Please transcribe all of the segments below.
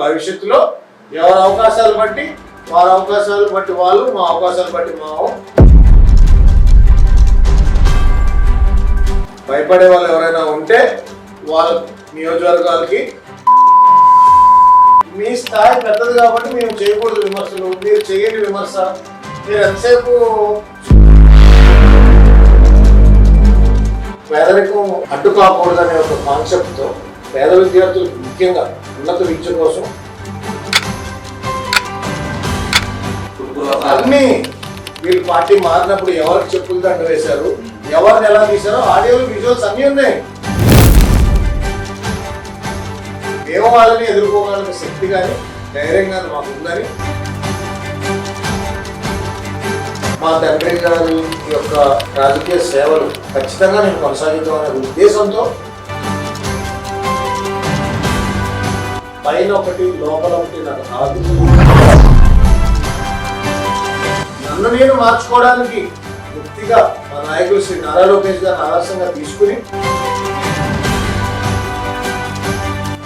భవిష్యత్తులో ఎవరి అవకాశాలు బట్టి వారి అవకాశాలు బట్టి వాళ్ళు మా అవకాశాలు బట్టి మా భయపడే వాళ్ళు ఎవరైనా ఉంటే వాళ్ళ నియోజకవర్గాలకి మీ స్థాయి పెద్దది కాబట్టి మేము చేయకూడదు విమర్శలు. మీరు చేయండి విమర్శ. మీరు ఎంతసేపు పేదరికం అడ్డు కాకూడదనే ఒక కాన్సెప్ట్తో పేద విద్యార్థులకు ముఖ్యంగా ఉన్నత విద్య కోసం అన్ని వీళ్ళు పార్టీ మారినప్పుడు ఎవరికి చెప్పులు దండ వేశారు? ఎవరిని ఎలా తీశారో ఆడియోలు విజువల్స్ అన్నీ ఉన్నాయి. మేము వాళ్ళని ఎదుర్కోగలిగిన శక్తి కానీ ధైర్యం కానీ మాకు ఉందని మా తండ్రి గారి యొక్క రాజకీయ సేవలు ఖచ్చితంగా నేను కొనసాగిద్దామనే ఉద్దేశంతో పైన ఒకటి లోపల ఒకటి నాకు కాదు నన్ను నేను మార్చుకోవడానికి వృత్తిగా మా నాయకులు శ్రీ నారా లోకేష్ గారిని ఆదర్శంగా తీసుకుని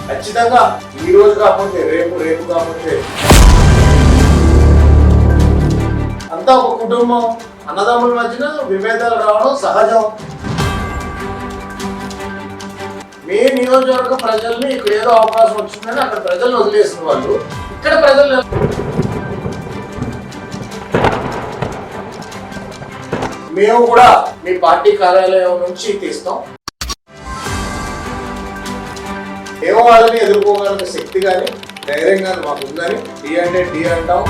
ఖచ్చితంగా ఈ రోజు కాకపోతే రేపు రేపు కాకపోతే కుటుంబం అన్నదమ్ముల మధ్యన విభేదాలు రావడం సహజం. మీ నియోజకవర్గ ప్రజల్ని ఇక్కడ ఏదో అవకాశం వచ్చిందని అక్కడ ప్రజలను వదిలేసిన వాళ్ళు ఇక్కడ ప్రజలు మేము కూడా మీ పార్టీ కార్యాలయం నుంచి తీస్తాం. మేము వాళ్ళని ఎదుర్కోగలిగిన శక్తి కానీ ధైర్యం కానీ మాకు ఉందని డి అంటే డి అంటాం.